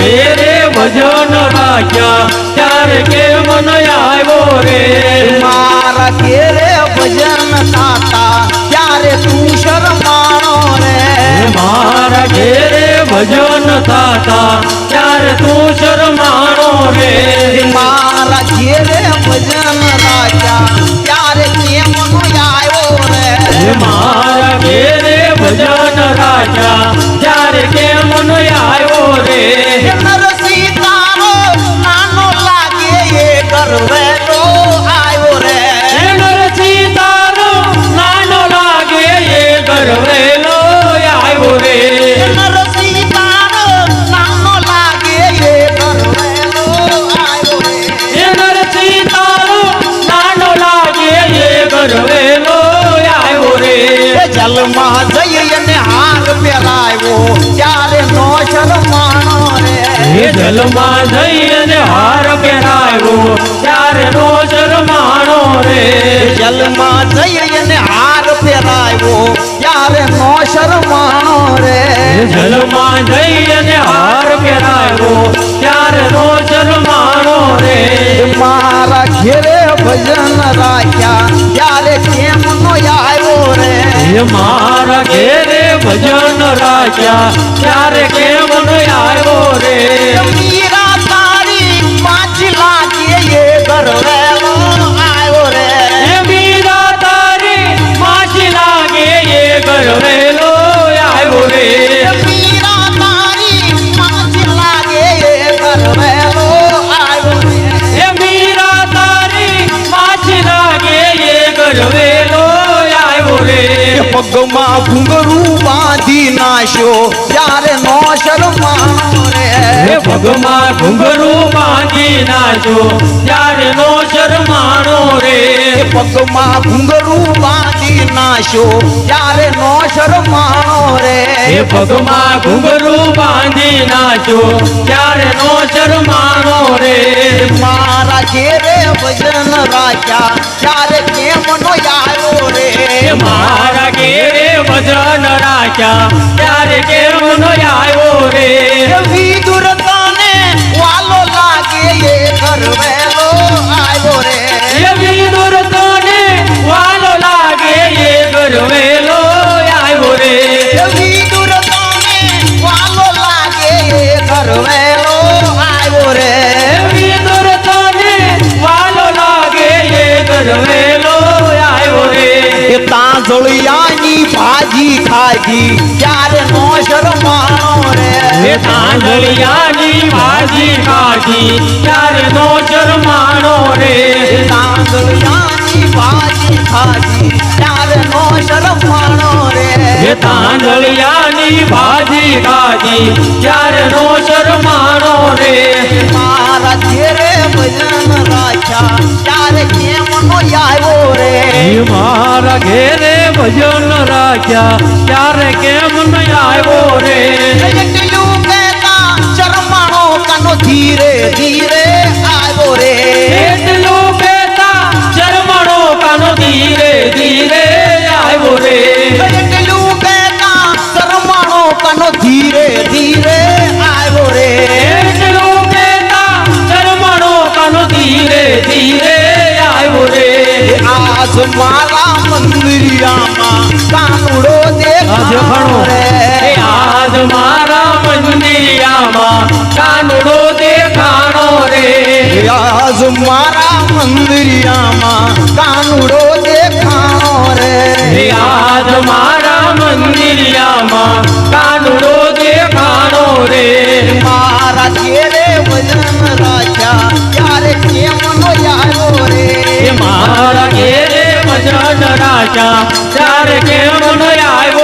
ભજન રાખ્યા ત્યારે કેમ ન આવ્યો રે? મારા કેરે ભજન થાતા ત્યારે તું શરમાણો રે. મારા ઘેરે ભજન તાતા ત્યારે તું શરમાણો રે. મારા ઘેરે ભજન રાખ્યા ત્યારે કેમ નો આવ્યો રે. મારા ઘેરે ભજન એ ગરવેલો આવ્યો રે એ જલમાં જઈ અને હાર પહેરાવ્યો ત્યારે નો શરમાણો રે હે જલમાં જઈ અને હાર પહેરાવ્યો ત્યારે નો શરમાણો રે જલમાં જઈ અને હાર પહેરાવ્યો ત્યારે નો શરમાણો રે હે જલમાં જઈ અને હાર પહેરાવ્યો ત્યારે નો શરમાણો રે મારા ઘેરે ભજન રાખ્યા હે મારા ઘેરે ભજન રાખ્યા ત્યારે કેમ ન આવ્યો રે મીરા તારી પાંચ લાગે એ ગરવેલો આવ્યો રે હે મીરા તારી માછી લાગે એ ગરવેલો આવ્યો રે મીરા તારી પાંચ લાગે એ ગરવેલો આવ્યો રે હે મીરા તારી માછી લાગે એ ગરવેલો આવ્યો રે પગમાં ઘુંઘરું બાંધી નાખ્યો ત્યારે નો શરમાણો રે. પગમાં ઘુંઘરું બાંધી નાચો ત્યારે નો શરમાણો રે. પગમાં ઘુંઘરું બાંધી નાખ્યો ત્યારે નો શરમાણો રે. પગમાં ઘુંઘરું બાંધી નાચો ત્યારે નો શરમાણો રે. મારા ઘેરે ભજન રાખ્યા. રાખ્યા ત્યારે કેમ નો આવ્યો રે ભાજી ખાધી ત્યારે નો શરમાણો રે. તાંદળિયાની ભાજી ખાધી ત્યારે નો શરમાણો રે. તાંજળિયાની ભાજી ખાધી ત્યારે નો શરમાણો રે. તાંદળિયાની ભાજી ખાધી ત્યારે નો શરમાણો રે. મારા ઘેરે ભજન રાખ્યા ત્યારે કેમ નો આવ્યો રે મારા ઘેરે ભજન રાખ્યા. ત્યારે કેમ નહીં આવ્યો રે? ધીરે ધીરે આજ મારા મંદિરિયામાં કાનુડો દેખાણો રે આજ મારા મંદિરિયામાં કાનુડો દેખાણો રે આજ મારા મંદિરિયામાં કાનુડો દેખાણો રે આજ મારા મંદિરિયામાં કાનુડો દેખાણો રે મારા ઘેરે વજન રાખ્યા રાજા ચાર કેમ આવ્યો